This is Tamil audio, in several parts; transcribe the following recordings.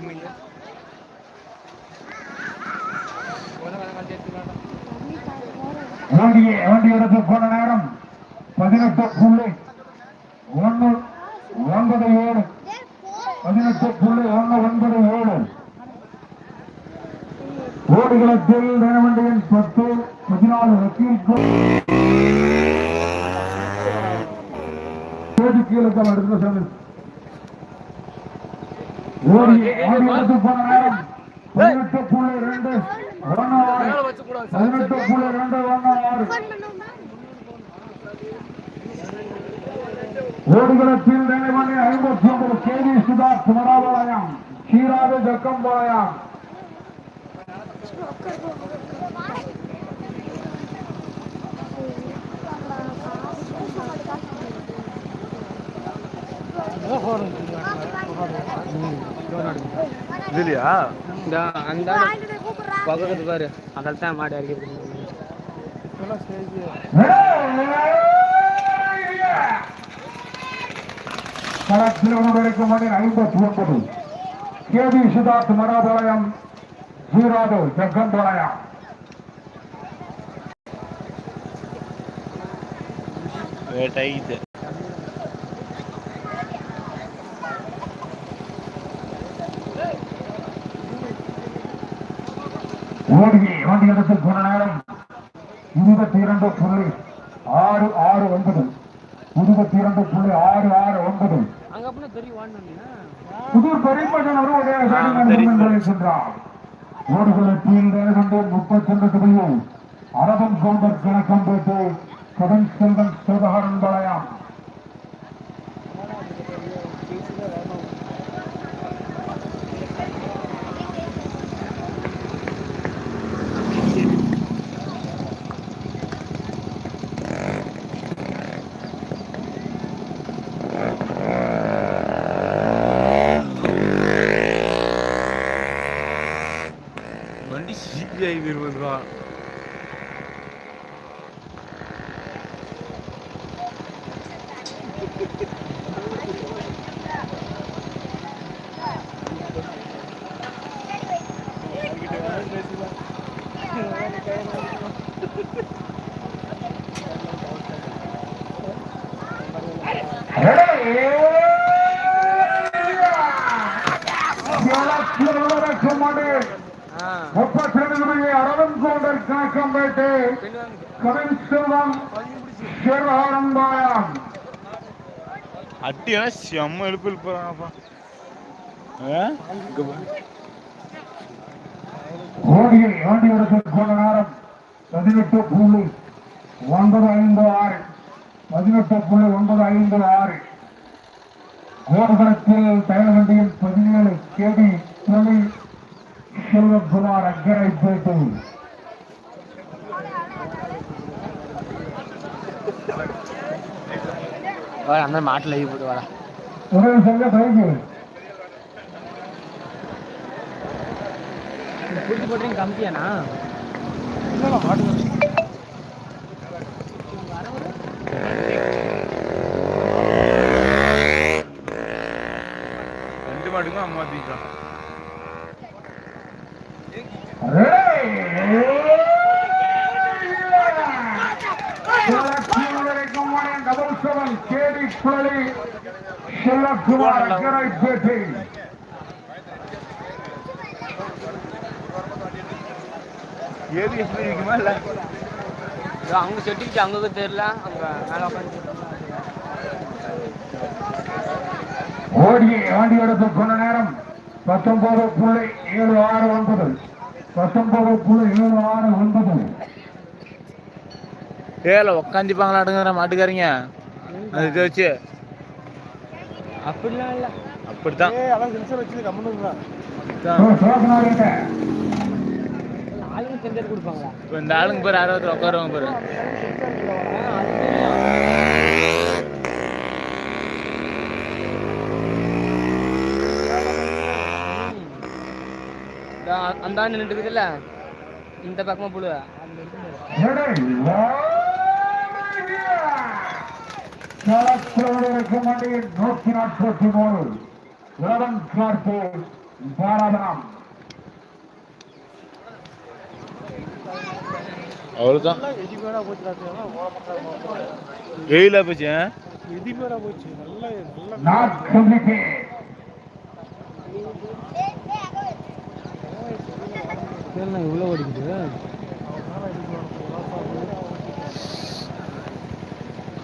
பண்ணுங்க ஓடிய வண்டி போன நேரம் பதினெட்டு புள்ளி ஒன்று ஒன்பது ஏழு. பதினெட்டு புள்ளி ஒன்று ஒன்பது ஏழு. ஓடுகளத்தில் தினவண்டியின் பத்து பதினாலு வக்கீல் தேதி கீழே எடுத்து சமயம் ஓடி ஓடி எடுத்து போன நேரம் பதினெட்டு புள்ளி ரெண்டு ஒன்று ஆறு பதினெட்டு புள்ளி ரெண்டு ஒன்று ஆறு ஓடுகளத்தில் தினவண்டி ஐம்பத்தி ஒன்பது கேவி சுதா குமராபாளையம் சீராது ஜக்கம்பாளையம். இதுலையா? இந்த அந்த பக்கத்து பாரு. அதில் தான் மாடு அடிக்கிறது ஐம்பத்தி ஒன்பது கேவி சிதார்த் மராபாளையம் சீராது ஜக்கம்பாளையம் வேட்டாயிட்டு ஓடியை வண்டி எடுத்து போன நேரம் இருபத்தி இரண்டு புள்ளி ஆறு ஆறு ஒன்பது. இருபத்தி இரண்டு புள்ளி ஆறு ஆறு ஒன்பது. புதூர் ஆ, தெரியும். சென்றார் ஓடுகளத்தில் நேர்கொண்டு முப்பத்தி ஒன்று புள்ளியில் அரபம் கவுண்டர் கணக்கம் போட்டு கடன் செல்வன் சிவகாரன் பாளையம். Xavier was wrong. Hey! Yeah! Yeah, that's good, that's good money! முப்பத்தி ரெண்டு புள்ளி அரவன் கவுண்டர் கணக்கம் போட்டு கடன் செல்வம் சிவகாரன் பாளையம் அட்டியா? செம்ம எழுப்பு எழுப்புறாங்கப்பா இங்க பாரு. ஓடியை ஓடி எடுத்து போன நேரம் பதினெட்டு புள்ளி ஒன்பது ஐந்து ஆறு. பதினெட்டு புள்ளி ஒன்பது ஐந்து ஆறு. ஓடுகளத்தில் தயலவண்டியில் பதினேழு கேடி செல்வகுமார் அக்கரை பேட்டு வாடா, அந்த மாட்டில் லீவ் போட்டு வாடா துணை செல்ல பைக்கு பிடிச்சி போட்டுறீங்க கம்மியாண்ணா ரெண்டு மாட்டுக்கும் அம்மா தீக்கலாம் டபுள் செவன் கேடி புலி அக்கரை பேட்டை ஏது எப்படி இருக்குமா இல்ல அவங்க செட்டிக்கிட்டு அங்கே தெரியல அங்கே மேலே ஓடிய ஆண்டி எடுத்து கொண்ட நேரம் பத்தொன்பது புள்ளி ஏழு ஆறு ஒன்பது. பத்தொன்பது புள்ளி ஏழு ஆறு ஒன்பது. ஏல உக்காந்துப்பாங்களாட்டுங்கிற மாட்டுக்காரங்க அது வச்சு. அப்படிலாம் இல்லை. அப்படித்தான். சோசனாகிட்ட ஆளுங்க செஞ்சது கொடுப்பாங்களா? இப்போ இந்த ஆளுங்க பேர் அறுபத்தி உட்காருவாங்க பாரு. அந்த ஆண்டு நின்றுக்குதுல்ல இந்த பக்கமாக புழு எடை களத்திற்கு மண்டியில் நூற்றி நாற்பத்தி மூணு லெவன் கார்த்து பாராதனம். அவ்வளோதான் வெயிலா போச்சு ஆ? நாட் கம்ப்ளீட்டட் என்ன இவ்வளோ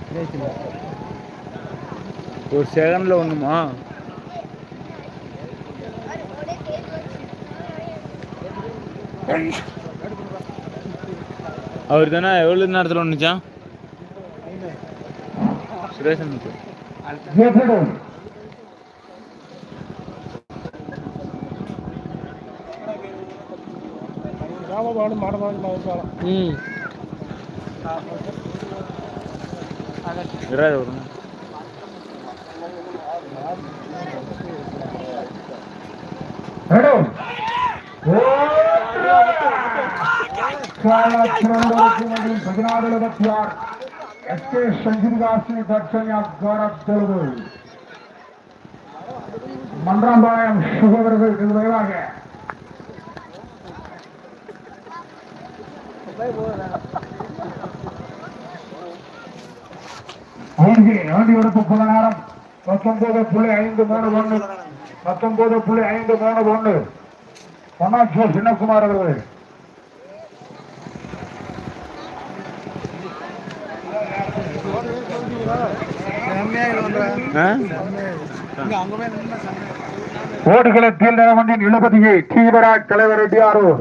பேசல ஒரு செகண்ட்ல ஒண்ணுமா? அவர் தானே எவ்வளோ நேரத்தில் ஒன்றுச்சான் சுரேஷன் ம். இராது வரும் ரெடு பதினாறு இருபத்தி ஆறு எஸ் கே சஞ்சிதாசினி மன்றாம்பாளையம் சுகவர்கள் இது விரைவாக ஐந்து ஆண்டி எடுப்பு பல நேரம் பத்தொன்பது புள்ளி ஐந்து மூணு ஒன்று. பத்தொன்பது புள்ளி ஐந்து மூணு ஒன்று. பொன்னாட்சி சின்னகுமார் அவர்கள். ஓடுகளத்தில் நிலவண்டின் இளபதியை தீவிராஜ் தலைவர் ரெட்டியாரூர்.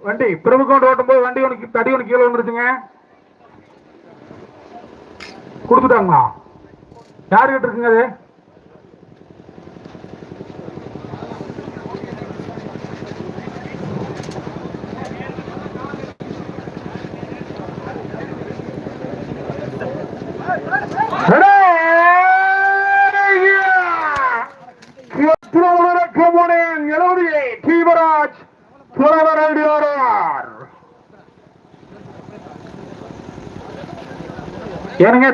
வண்டி பிரபுக்கோண்டு ஓட்டும் போது வண்டி உனக்கு தடி ஒண்ணு கீழே வந்துருச்சுங்க கொடுத்துட்டாங்களா? யார் கிட்ட இருக்குங்க அது?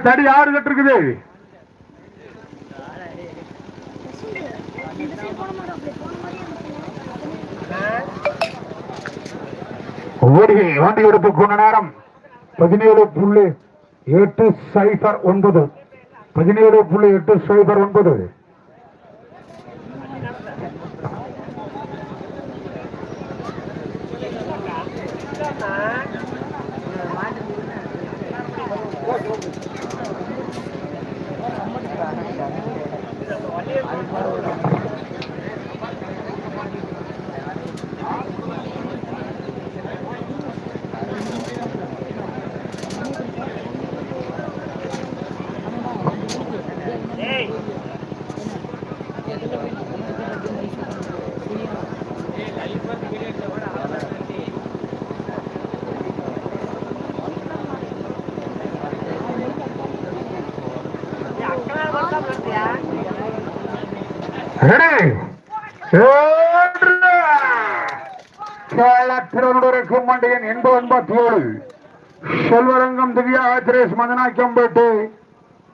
தடி ஆறு கட்டு இருக்குது ஓடிகை வண்டி எடுப்பு கொண்ட நேரம் பதினேழு புள்ளி எட்டு சைபர் ஒன்பது. பதினேழு புள்ளி எட்டு சைபர் ஒன்பது. மண்டியன் எண்பது எண்பத்தி ஏழு செல்வரங்கம் திவ்யா ஆத்திரேஷ் மதனாக்கம்பேட்டு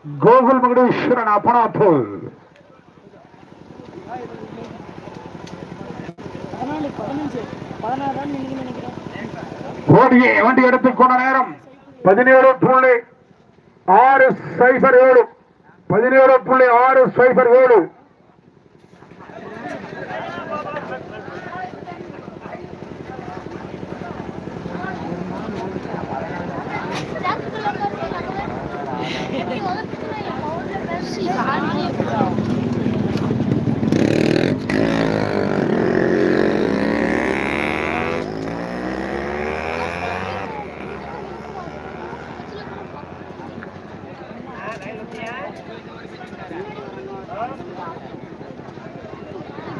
கோகுல் மகுடீஸ்வரன் அப்பனாத்தூர் கோடியை வண்டி எடுத்துக்கொண்ட நேரம் பதினேழு புள்ளி ஆறு சைபர் ஏழு. பதினேழு புள்ளி ஆறு சைபர் ஏழு.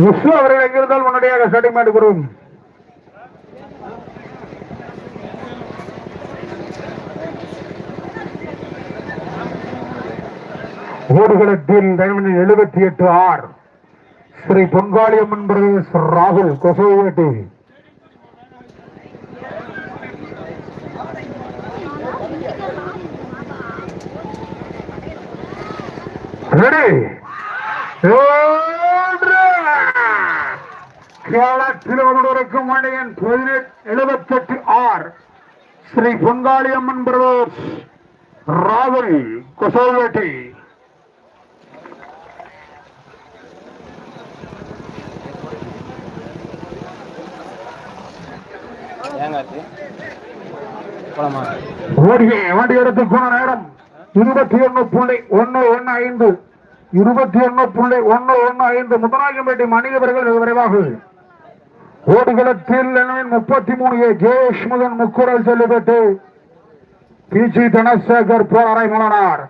விஷ்ணு அவர்கள் எங்கிருந்தால் முன்னடியாக ஸ்டார்டிங் பண்ணி கொடுக்கும் ஓடுகளத்தில் எழுபத்தி எட்டு ஆர். ஸ்ரீ பொன்காளியம்மன் பிரதேஷ் ராகுல் கொசோவேட்டி. ரெடி. கேரளத்தில் ஒருவருக்கும் மணியன் பதினெட்டு எழுபத்தெட்டு ஆர். ஸ்ரீ பொங்காளியம்மன் பிரதர்ஸ் ராகுல் போலாமா? ஓடிய வண்டி எடுத்து போன நேரம் இருபத்தி ஒன்னு புள்ளி ஒன்னு ஒன்னு ஐந்து இருபத்தி ஒன்னு புள்ளி ஒன்னு ஒன்னு ஐந்து. முதலாயம்பேட்டை மனிதவர்கள் வெகு விரைவாக ஓடுகளத்தில் முப்பத்தி மூணு ஏ ஜெயேஷ் முதன் முக்குரல் செல்லுபட்டு பிஜி தனசேகர் போராரை மூலனார்